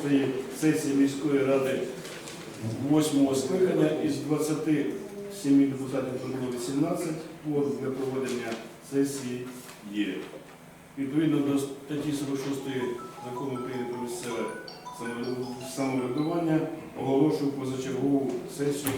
46-ї сесії міської ради 8 скликання із 27 депутатів прибуло 18, кворум для проведення сесії є. Відповідно до статті 46 закону України про місцеве самоврядування оголошую позачергову сесію.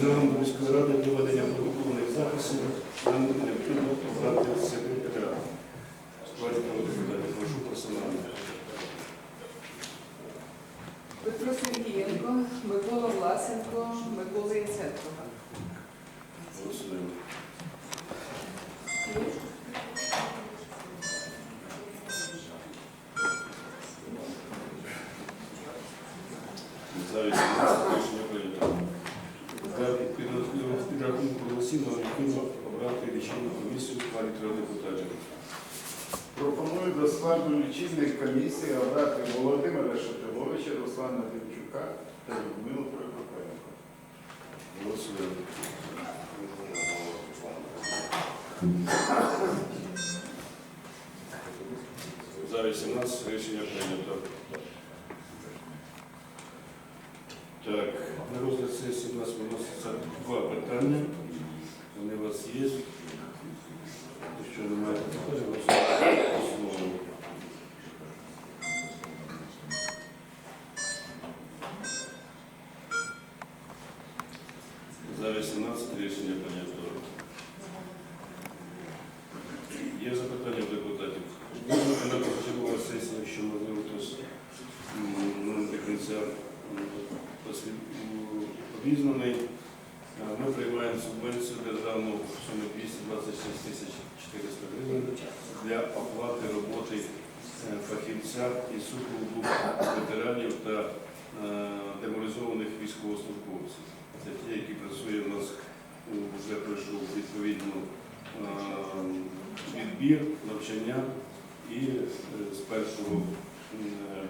З міської ради проведення ведення протокольних записів нам необхідно обрати секретаря. Складі депутатів, прошу персонально. Петро Сергієнко, Микола Власенко, Микола Яценко. Голосуємо. За 18 рішення прийнято. Для підрахунку- підрахунку голосів нам необхідно обрати лічильну комісію в складі трьох. Пропоную до складу лічильних комісій обрати Володимира Шатиловича, Руслана Демчука та Людмилу Прокопенко. Голосуємо. За 18 рішення прийнято. Так, на розгляд сесії у нас виноситься два питання. Вони у вас є. Якщо немає питань, голосуємо. Основу. За 18 рішення прийнято. Є запитання в депутатів. Можна на почергова сесія, якщо можливо, хтось до кінця обізнаний. Е, Ми приймаємо субвенцію державну в сумі 226 тисяч 400 гривень для оплати роботи е, фахівця із супроводу ветеранів та деморалізованих військовослужбовців. Це ті, які працює в нас, вже пройшов відповідно е, відбір, навчання і е, з 1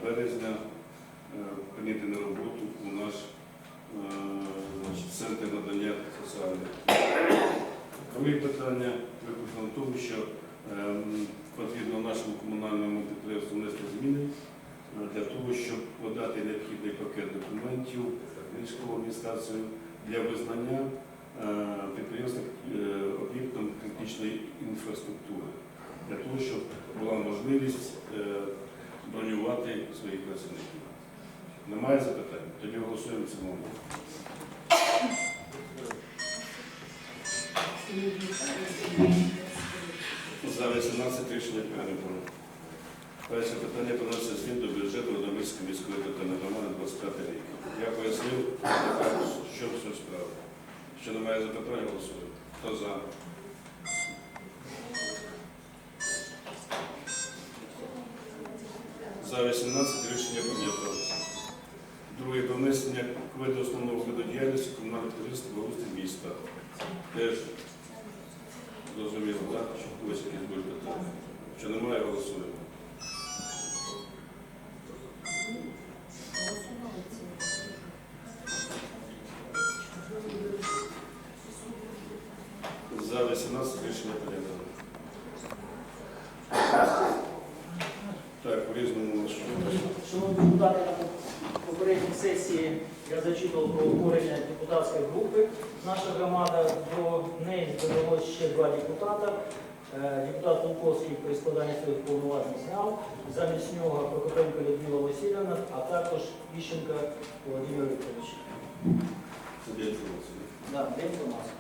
березня е, прийняти на роботу у наш е, значить, центр надання соціальних. Друге питання виключно в тому, що ем, потрібно нашому комунальному підприємству внести зміни е, для того, щоб подати необхідний пакет документів військову адміністрацію для визнання е, підприємства е, об'єктом критичної інфраструктури, для того, щоб була можливість е, бронювати своїх працівників. Немає запитань? Тоді голосуємо в цілому. За 18 рішення прийнято. Перше питання внесення змін до бюджету Родомирської міської територіальної громади 25 рік. Я пояснив, що все справа. Що немає запитань, голосуємо. Хто за? За 18 рішення прийнято. внесення виду основного виду діяльності комунального підприємства благоустрій міста. Теж зрозуміло, так? Що когось якісь будуть питання. Що немає, голосуємо. За 18 рішення прийнято. Так, в різному? Шановні депутати, на попередній сесії я зачитував про утворення депутатської групи. Наша громада до неї додалось ще два депутата. Е, Депутат Луковський при складанні своїх повноважень зняв. Замість нього Прокопенко Людмила Васильівна, а також Іщенка Володимир Вікторович. Це для інформації. Да, де інформація?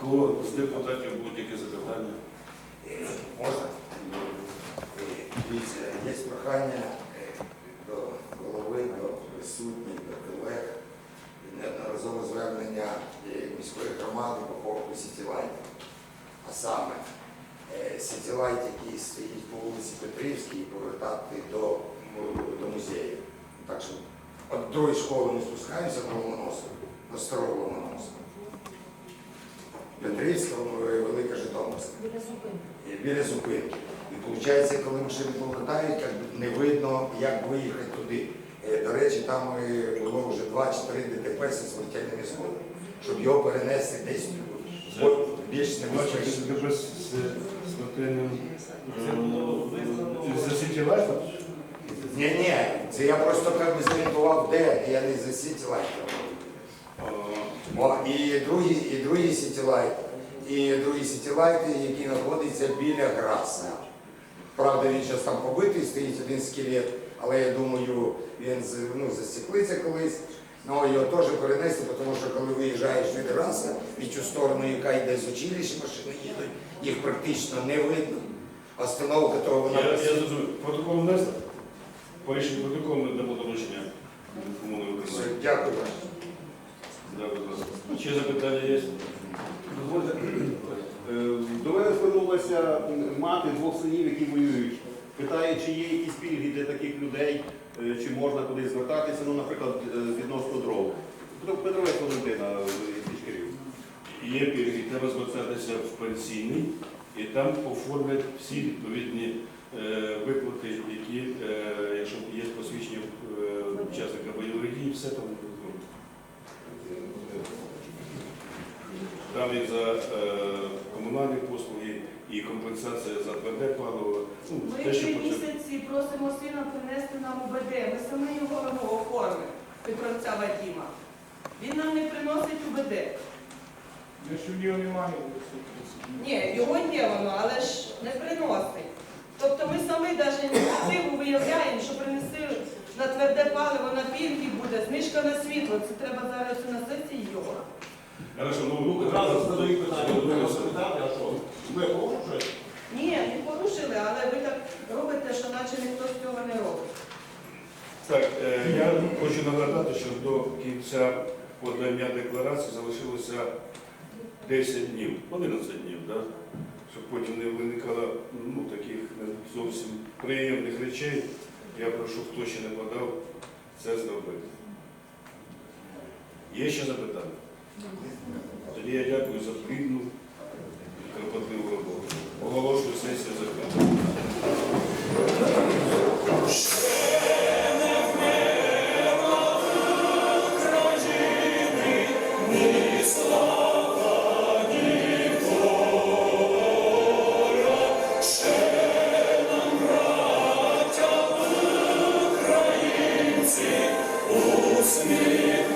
Кого з депутатів будь-які запитання? Можна? Дивіться, є прохання е, до голови, до присутніх, до колег, неодноразове звернення е, міської громади по поводу сітілайтів. А саме е, сітілайт, який стоїть по вулиці Петрівській, повертати до, до музею. Так що від другої школи ми спускаємося на Ломоносов, до старого Ломоносова. Петрівська, е, Велика Житомирська. Е, біля зупинки. І виходить, коли машини повертають, не видно, як виїхати туди. Е, До речі, там е, було вже 2 чи 3 ДТП зі смертельними сходами, щоб його перенести десь бо більш небезпечно. тебе з смертельним за? Ні, ні, це я просто зорієнтував, де я не за сіті О, і другий, і другий сітілайт, і другий сітілайт, який знаходиться біля Граса. Правда, він зараз там побитий, стоїть один скелет, але я думаю, він ну, застеклиться колись. Ну, його теж перенести, тому що коли виїжджаєш від Граса, від цю сторону, яка йде з училища, машини їдуть, їх практично не видно. Остановка того вона. Я, я зрозумів. Протокол внесли? По рішенню протоколу не дамо доручення Дякую. Ще запитання є? Дозвольте, е, до мене звернулася мати двох синів, які воюють. Питає, чи є якісь пільги для таких людей, е, чи можна кудись звертатися, ну, наприклад, е, відносно дров. Петро- Петровець Валентина з Пічкарів. Є пільги, треба звертатися в пенсійний, і там оформлять всі відповідні виплати, які, якщо є посвідчення учасника бойових дій, все там зроблять. За е, комунальні послуги, і компенсація за тверде паливо. Ну, Ми те, що три потрібно. місяці просимо сина принести нам УБД. Ми самі його оформимо, Петровця Вадіма. Він нам не приносить УБД. Якщо в нього немає, Ні, його є воно, але ж не приносить. Тобто ми самі навіть ініціативу виявляємо, що принесли на тверде паливо, на пільги буде, знижка на світло. Це треба зараз на сесії його. Хорошо, ну, Ну, одразу задають питання, треба звернулися. запитати, а що? Ми порушуємо? Ні, не порушили, але ви так робите, що наче ніхто з цього не робить. Так, е, я хочу нагадати, що до кінця подання декларації залишилося 10 днів, 11 днів, да? щоб потім не виникало ну, таких не зовсім приємних речей. Я прошу, хто ще не подав, це зробити. Є ще запитання? Тоді я дякую за плідну і кропотливу роботу. Оголошую сесію закритою. Усміх